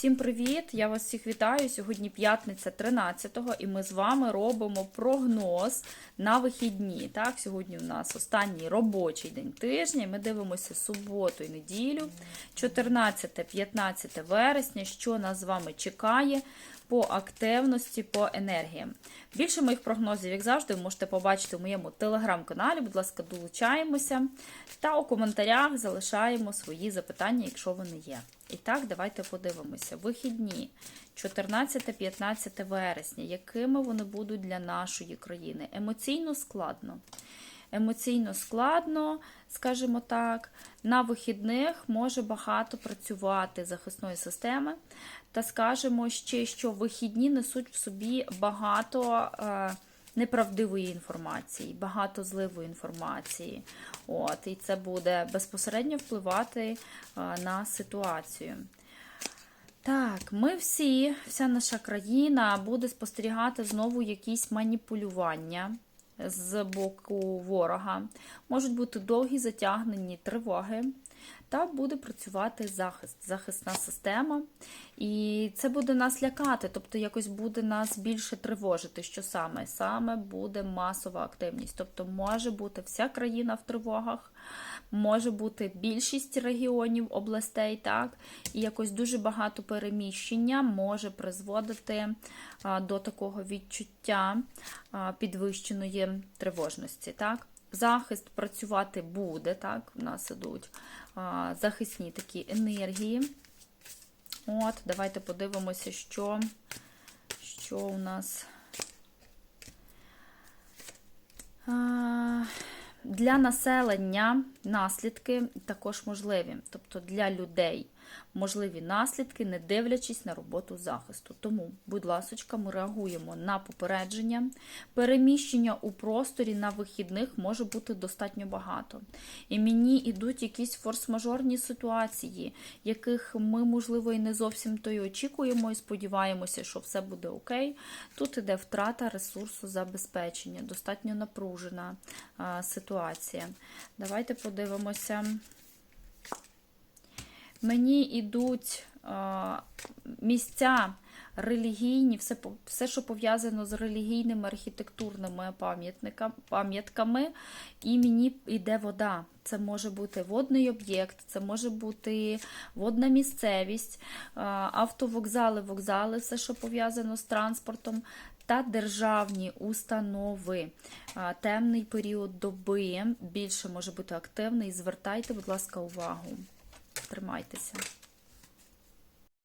Всім привіт! Я вас всіх вітаю. Сьогодні п'ятниця 13-го, і ми з вами робимо прогноз на вихідні. Так, сьогодні у нас останній робочий день тижня. Ми дивимося суботу і неділю, 14-15 вересня, що нас з вами чекає по активності, по енергіям. Більше моїх прогнозів, як завжди, ви можете побачити у моєму телеграм-каналі. Будь ласка, долучаємося та у коментарях залишаємо свої запитання, якщо вони є. І так, давайте подивимося. Вихідні 14-15 вересня, якими вони будуть для нашої країни? Емоційно складно. Емоційно складно, скажімо так, на вихідних може багато працювати захисної системи. Та скажемо ще, що вихідні несуть в собі багато е, неправдивої інформації, багато зливої інформації. От, І це буде безпосередньо впливати е, на ситуацію. Так, ми всі, вся наша країна буде спостерігати знову якісь маніпулювання з боку ворога. Можуть бути довгі затягнені тривоги, та буде працювати захист, захисна система. І це буде нас лякати, тобто якось буде нас більше тривожити. Що саме? Саме буде масова активність. Тобто може бути вся країна в тривогах, може бути більшість регіонів, областей, так, і якось дуже багато переміщення може призводити до такого відчуття підвищеної тривожності. так. Захист працювати буде, так, у нас ідуть а, захисні такі енергії. От, давайте подивимося, що, що у нас. А, для населення наслідки також можливі, тобто для людей можливі наслідки, не дивлячись на роботу захисту. Тому, будь ласка, ми реагуємо на попередження. Переміщення у просторі на вихідних може бути достатньо багато. І мені йдуть якісь форс-мажорні ситуації, яких ми, можливо, і не зовсім то й очікуємо, і сподіваємося, що все буде окей. Тут іде втрата ресурсу забезпечення, достатньо напружена ситуація. Давайте подивимося. Мені йдуть місця релігійні, все, все що пов'язано з релігійними архітектурними пам'ятками, і мені йде вода. Це може бути водний об'єкт, це може бути водна місцевість, автовокзали, вокзали, все, що пов'язано з транспортом. Та державні установи. Темний період доби більше може бути активний. Звертайте, будь ласка, увагу. Тримайтеся.